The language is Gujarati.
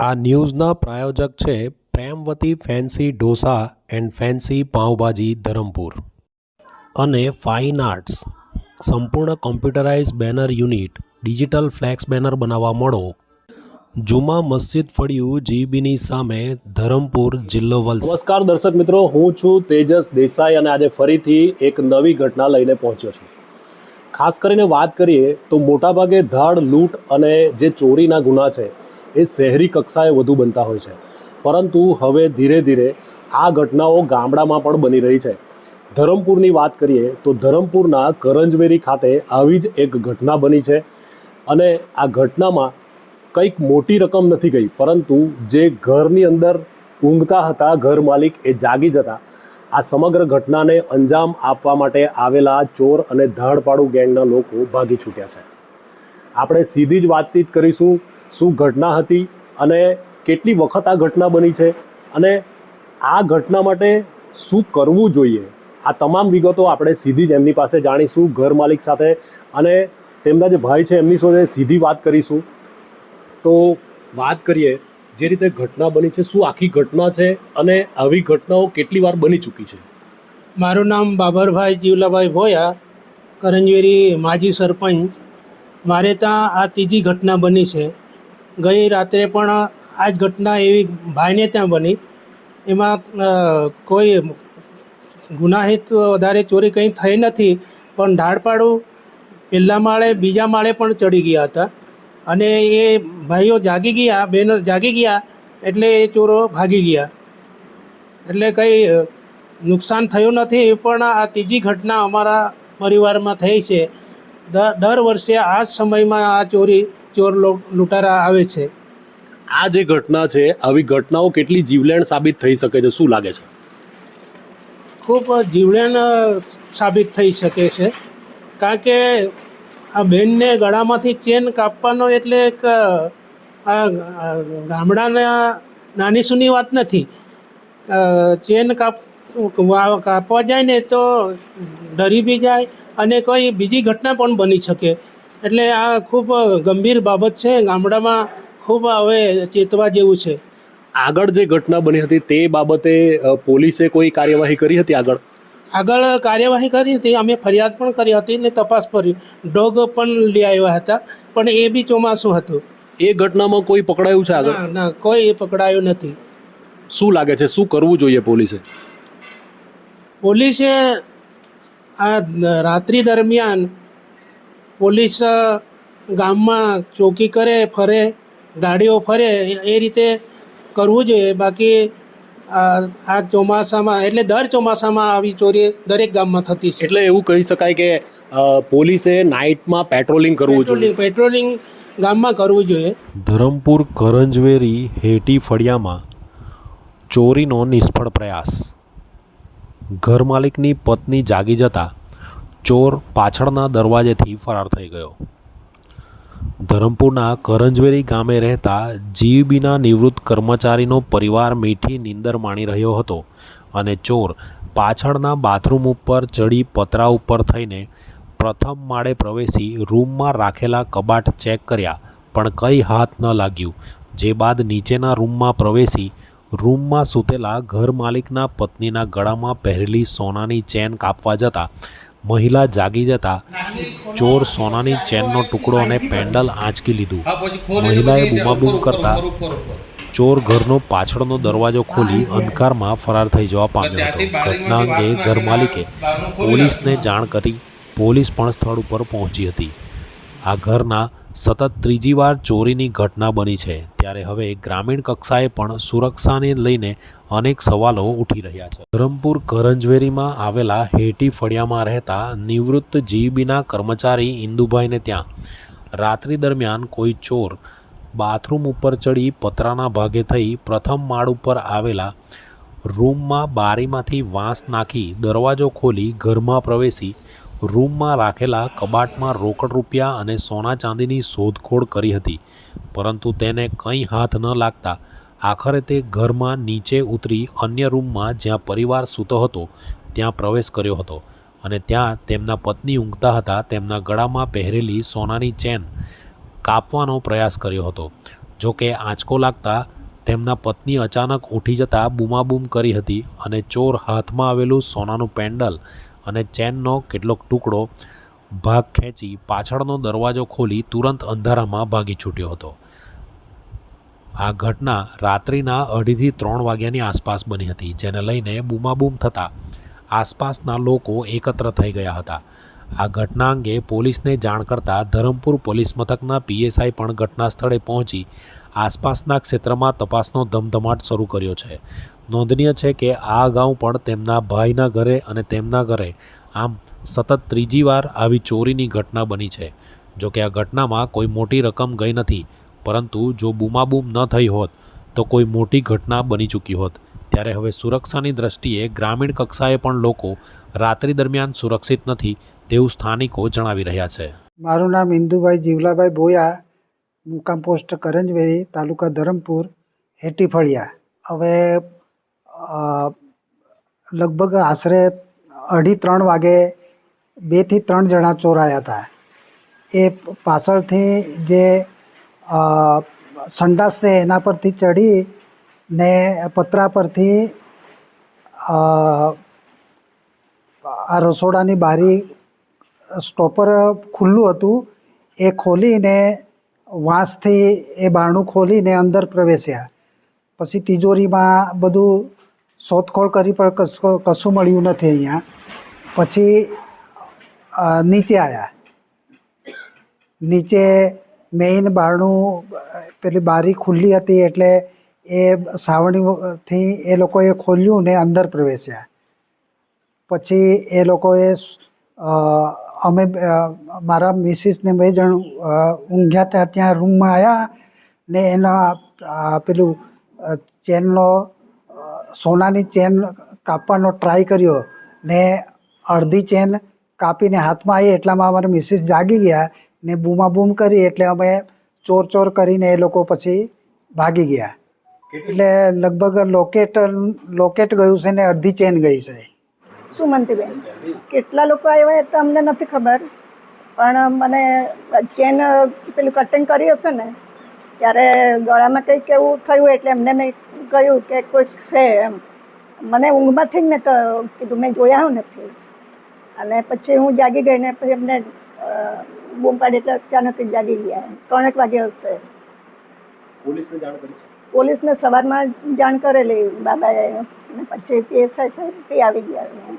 આ ન્યૂઝના પ્રાયોજક છે Premvati fancy dosa and fancy pav bhaji Dharampur. અને ફાઇન આર્ટ્સ. સંપૂર્ણ computerize banner unit, digital flex banner બનાવવા મળો. જુમા મસ્જિદ ફળિયું જીબીની સામે ધરમપુર જિલ્લો વલસાડ. નમસ્કાર દર્શક મિત્રો, હું છું તેજસ દેસાઈ અને આજે ફરીથી એક નવી ઘટના લઈને પહોંચ્યો છું. ખાસ કરીને વાત કરીએ તો મોટાભાગે ધાડ, લૂંટ અને જે ચોરીના ગુના છે એ શહેરી કક્ષાએ વધુ બનતા હોય છે. પરંતુ હવે ધીરે ધીરે આ ઘટનાઓ ગામડામાં પણ બની રહી છે. ધરમપુરની વાત કરીએ તો ધરમપુરના કરંજવેરી ખાતે આવી જ એક ઘટના બની છે અને આ ઘટનામાં કંઈક મોટી રકમ નથી ગઈ, પરંતુ જે ઘરની અંદર ઊંઘતા હતા, ઘર માલિક એ જાગી જતા, આ સમગ્ર ઘટનાને અંજામ આપવા માટે આવેલા ચોર અને ધાડપાડુ ગેંગના લોકો ભાગી છૂટ્યા છે. આપણે સીધી જ વાતચીત કરીશું શું ઘટના હતી અને કેટલી વખત આ ઘટના બની છે અને આ ઘટના માટે શું કરવું જોઈએ. આ તમામ વિગતો આપણે સીધી જ એમની પાસે જાણીશું ઘર માલિક સાથે અને તેમના જે ભાઈ છે એમની સાથે સીધી વાત કરીશું. તો વાત કરીએ જે રીતે ઘટના બની છે, શું આખી ઘટના છે અને આવી ઘટનાઓ કેટલી વાર બની ચૂકી છે? મારું નામ બાબરભાઈ જીવલાભાઈ ભોયા, કરંજવેરી માજી સરપંચ મારે ત્યાં આ ત્રીજી ઘટના બની છે. ગઈ રાત્રે પણ આ જ ઘટના એવી ભાઈને ત્યાં બની. એમાં કોઈ ગુનાહિત વધારે ચોરી કંઈ થઈ નથી, પણ ઢાળપાડું પહેલા માળે, બીજા માળે પણ ચડી ગયા હતા. અને એ ભાઈઓ જાગી ગયા બહેનો જાગી ગયા, એટલે એ ચોરો ભાગી ગયા. એટલે કંઈ નુકસાન થયું નથી, પણ આ ત્રીજી ઘટના અમારા પરિવારમાં થઈ છે. દર વર્ષે આ સમયમાં આ ચોરી ચોર લૂંટારા આવે છે. આ જે ઘટના છે આવી ઘટનાઓ કેટલી જીવલેણ સાબિત થઈ શકે છે? શું લાગે છે? ખૂબ જીવલેણ સાબિત થઈ શકે છે. કારણ કે આ બેનને ગળામાંથી ચેન કાપવાનો એટલે એક આ ગામડાના નાની સૂની વાત નથી. ચેન કાપ કાપવા જાય ને તો ડરી બી જાય અને કોઈ બીજી ઘટના પણ બની શકે. એટલે આ ખૂબ ગંભીર બાબત છે. ગામડામાં ખૂબ હવે ચેતવા જેવું છે. આગળ જે ઘટના બની હતી તે બાબતે પોલીસે કોઈ કાર્યવાહી કરી હતી આગળ? આગળ કાર્યવાહી કરી હતી. અમે ફરિયાદ પણ કરી હતી ને તપાસ કરી. ડોગ પણ લઈ આવ્યા હતા. પણ એ બી ચોમાસું હતું. એ ઘટનામાં કોઈ પકડાયું છે આગળ? ના કોઈ પકડાયું નથી. શું લાગે છે? શું કરવું જોઈએ પોલીસે? પોલીસે આ રાત્રિ દરમિયાન પોલીસ ગામમાં ચોકી કરે ફરે ગાડીઓ ફરે એ- રીતે કરવું જોઈએ. બાકી આ આ ચોમાસામાં એટલે દર ચોમાસામાં આવી ચોરી દરેક ગામમાં થતી છે. એટલે એવું કહી શકાય કે પોલીસે નાઇટમાં પેટ્રોલિંગ કરવું જોઈએ. પેટ્રોલિંગ પેટ્રોલિંગ ગામમાં કરવું જોઈએ. ધરમપુર કરંજવેરી હેટી ફળિયામાં ચોરીનો નિષ્ફળ પ્રયાસ. ઘર માલિકની પત્ની જાગી જતા ચોર પાછળના દરવાજેથી ફરાર થઈ ગયો. ધરમપુરના કરંજવેરી ગામે રહેતા જીબીના નિવૃત્ત કર્મચારીનો પરિવાર મીઠી નીંદર માણી રહ્યો હતો અને ચોર પાછળના બાથરૂમ ઉપર ચડી પતરા ઉપર થઈને પ્રથમ માળે પ્રવેશી રૂમમાં રાખેલા કબાટ ચેક કર્યા, પણ કંઈ હાથ ન લાગ્યું. જે બાદ નીચેના રૂમમાં પ્રવેશી રૂમમાં સૂતેલા ઘર માલિકના પત્નીના ગળામાં પહેરેલી સોનાની ચેન કાપવા જતા મહિલા જાગી જતા ચોર સોનાની ચેનનો ટુકડો અને પેન્ડલ આંચકી લીધું. મહિલાએ બૂમાબૂમ કરતા ચોર ઘરનો પાછળનો દરવાજો ખોલી અંધકારમાં ફરાર થઈ જવા પામ્યો હતો. ઘટના અંગે ઘર માલિકે પોલીસને જાણ કરી પોલીસ પણ સ્થળ ઉપર પહોંચી હતી. આ ઘરના સતત ત્રીજી વાર ચોરીની ઘટના બની છે. ત્યારે હવે ગ્રામીણ કક્ષાએ પણ સુરક્ષાને લઈને અનેક સવાલો ઉઠી રહ્યા છે. ધરમપુર કરંજવેરીમાં આવેલા હેટી ફળિયામાં રહેતા નિવૃત્ત જીબીના કર્મચારી ઇન્દુભાઈને ત્યાં રાત્રિ દરમિયાન કોઈ ચોર બાથરૂમ ઉપર ચડી પતરાના ભાગે થઈ પ્રથમ માળ ઉપર આવેલા રૂમમાં બારીમાંથી વાંસ નાખી દરવાજો ખોલી ઘરમાં પ્રવેશી રૂમમાં રાખેલા કબાટમાં રોકડ રૂપિયા અને સોના ચાંદીની શોધખોળ કરી હતી, પરંતુ તેને કંઈ હાથ ન લાગતા આખરે તે ઘરમાં નીચે ઉતરી અન્ય રૂમમાં જ્યાં પરિવાર સૂતો હતો, ત્યાં પ્રવેશ કર્યો હતો અને ત્યાં તેમના પત્ની ઊંઘતા હતા, તેમના ગળામાં પહેરેલી સોનાની ચેન કાપવાનો પ્રયાસ કર્યો હતો. જો કે આંચકો લાગતા તેમના પત્ની અચાનક ઉઠી જતાં બૂમાબૂમ કરી હતી અને ચોર હાથમાં આવેલું સોનાનું પેન્ડલ અને ચેનનો કેટલોક ટુકડો ભાગ ખેંચી પાછળનો દરવાજો ખોલી તુરંત અંધારામાં ભાગી છૂટ્યો હતો. આ ઘટના રાત્રિના અઢીથી ત્રણ વાગ્યાની આસપાસ બની હતી, જેને લઈને બૂમાબૂમ થતાં આસપાસના લોકો એકત્ર થઈ ગયા હતા. આ ઘટના અંગે પોલીસને જાણ કરતાં ધરમપુર પોલીસ મથકના પીએસઆઈ પણ ઘટના સ્થળે પહોંચી આસપાસના ક્ષેત્રમાં તપાસનો ધમધમાટ શરૂ કર્યો છે. નોંધનીય છે કે આ અગાઉ પણ તેમના ભાઈના ઘરે અને તેમના ઘરે આમ સતત ત્રીજી વાર આવી ચોરીની ઘટના બની છે. જો કે આ ઘટનામાં કોઈ મોટી રકમ ગઈ નથી, પરંતુ જો બૂમાબૂમ ન થઈ હોત તો કોઈ મોટી ઘટના બની ચૂકી હોત. ત્યારે હવે સુરક્ષાની દ્રષ્ટિએ ગ્રામીણ કક્ષાએ પણ લોકો રાત્રિ દરમિયાન સુરક્ષિત નથી તેવું સ્થાનિકો જણાવી રહ્યા છે. મારું નામ ઇન્દુભાઈ જીવલાભાઈ બોયા, મુકામ પોસ્ટ કરંજવેરી, તાલુકા ધરમપુર, હેટીફળિયા. હવે લગભગ આશરે અઢી ત્રણ વાગે બેથી ત્રણ જણા ચોરાયા હતા. એ પાછળથી જે સંડાસ છે એના પરથી ચડી ને પતરા પરથી આ રસોડાની બારી સ્ટોપર ખુલ્લું હતું. એ ખોલીને વાંસથી એ બારણું ખોલીને અંદર પ્રવેશ્યા. પછી તિજોરીમાં બધું શોધખોળ કરી પણ કશું મળ્યું નથી અહીંયા. પછી નીચે આવ્યા નીચે મેઇન બારણું પેલી બારી ખુલ્લી હતી એટલે એ સાવણીથી એ લોકોએ ખોલ્યું ને અંદર પ્રવેશ્યા. પછી એ લોકોએ અમે મારા મિસિસને બે જણ ઊંઘ્યા હતા ત્યાં રૂમમાં આવ્યા ને એના પેલું ચેનનો સોનાની ચેન કાપવાનો ટ્રાય કર્યો ને અડધી ચેન કાપીને હાથમાં આવી એટલામાં અમારા મિસિસ જાગી ગયા ને બૂમાબૂમ કરી એટલે અમે ચોર ચોર કરીને એ લોકો પછી ભાગી ગયા. એટલે લગભગ લોકેટ લોકેટ ગયું છે ને અડધી ચેન ગઈ છે. સુમંતીબેન કેટલા લોકો આવ્યા એ તો અમને નથી ખબર પણ મને ચેન પેલું કટિંગ કરી હશે ને ત્યારે ગળામાં કંઈક એવું થયું એટલે એમને મેં કહ્યું કે કોઈ છે એમ. મને ઊંઘમાંથી જ મેં તો કીધું મેં જોયા નથી. અને પછી હું જાગી ગઈ ને પછી એમને બૂમ પાડી એટલે અચાનક જ જાગી ગયા. ત્રણેક વાગે હશે. પોલીસને જાણ કરી છે? પોલીસને સવારમાં જાણ કરેલી બાબાએ. પછી પીએસઆઈ સાહેબ બી આવી ગયા.